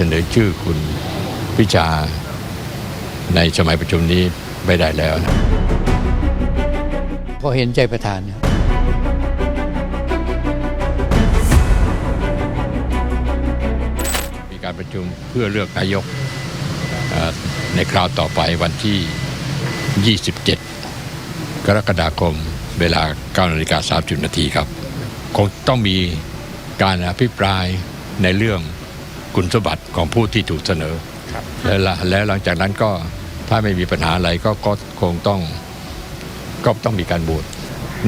เสนอชื่อคุณพิชาในสมัยประชุมนี้ไม่ได้แล้วนะก็เห็นใจประธานเนี่ยมีการประชุมเพื่อเลือกนายกเอ่อในคราวต่อไปวันที่ 27 กรกฎาคมเวลา 9นาฬิกา30นาทีครับ คงต้องมีการอภิปรายในเรื่อง คุณสมบัติของผู้ที่ถูกเสนอแล้วละแล้วหลังจากนั้นก็ถ้าไม่มีปัญหาอะไรก็ก็คงต้องก็ต้องมีการโหวต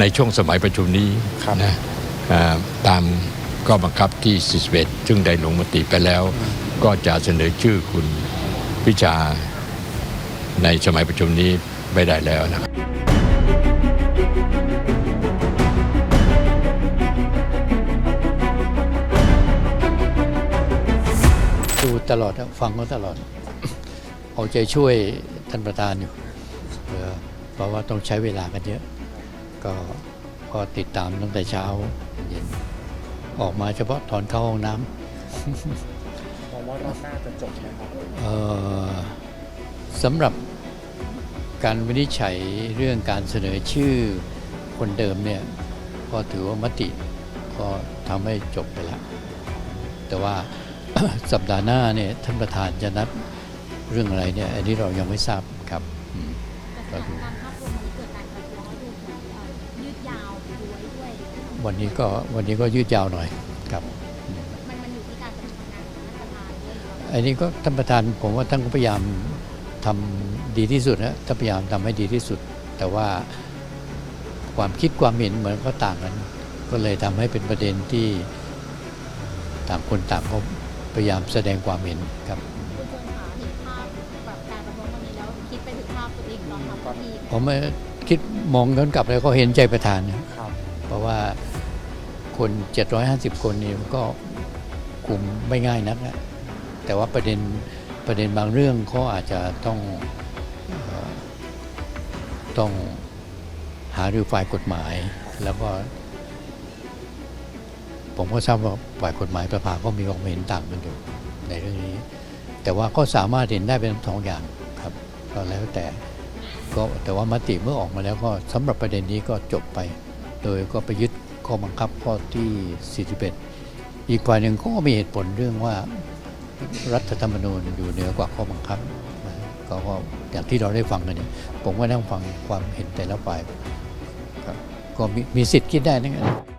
ในช่วงสมัยประชุมนี้นะอ่าตามก็บังคับที่ 41 ซึ่งได้ลงมติไปแล้ว ก็จะเสนอชื่อคุณพิชาในสมัยประชุมนี้ไม่ได้แล้วนะครับ ลอดฟังเขาตลอด เอาใจช่วยท่านประธานอยู่เพราะว่าต้องใช้เวลากันเยอะ ก็ก็ติดตามตั้งแต่เช้าเย็นออกมาเฉพาะตอนเข้าห้องน้มองว่ารอบหน้าจะจบไหมครับำเอ่อสำหรับการวินิจฉัยเรื่องการเสนอชื่อคนเดิมเนี่ยก็ถือว่ามติก็ทำให้จบไปแล้วแต่ว่า สัปดาห์หน้าเนี่ยท่านประธานจะนัดเรื่องอะไรเนี่ยอันนี้เรายังไม่ทราบครับอืมแต่สถานการณ์ภาพรวมมันเกิดการประท้วงดูเหมือนเอ่อยืดยาวไปด้วยด้วยวันนี้ก็วันนี้ก็ยืดยาวหน่อยครับมันมันอยู่ที่การปฏิบัติงานของท่านประธานด้วยหรือเปล่าอันนี้ก็ท่านประธานผมว่าท่านก็พยายามทำดีที่สุดนะท่านพยายามทำให้ดีที่สุด แต่ว่าความคิดความเห็นเหมือนก็ต่างกัน ก็เลยทำให้เป็นประเด็นที่ต่างคนต่างก็ พยายามแสดงความเห็นครับคุณชวนขาเห็นภาพแบบการประท้วงวันนี้แล้วคิดไปถึงภาพตัวเองตอนทำหน้าที่ผมไม่คิดมองย้อนกลับแล้วก็เห็นใจประธานนะครับเพราะว่าคน 750 คนนี่มันก็คุมไม่ง่ายนักนะแต่ว่าประเด็นประเด็นบางเรื่องเขาอาจจะต้องเอ่อต้องหารือฝ่ายกฎหมายแล้วก็ ผมก็ทราบว่าฝ่ายกฎหมายประภาก็มีความเห็นต่างกันอยู่ในเรื่องนี้ แต่ว่าก็สามารถเห็นได้เป็นสองอย่างครับ ก็แล้วแต่ก็แต่ว่ามติเมื่อออกมาแล้วก็สำหรับประเด็นนี้ก็จบไป โดยก็ไปยึดข้อบังคับข้อที่ 41 อีกฝ่ายหนึ่งเขาก็มีเหตุผลเรื่องว่ารัฐธรรมนูญอยู่เหนือกว่าข้อบังคับก็อย่างที่เราได้ฟังกันเนี่ยผมก็นั่งฟังความเห็นแต่ละฝ่ายครับก็มีมีสิทธิ์คิดได้นะครับ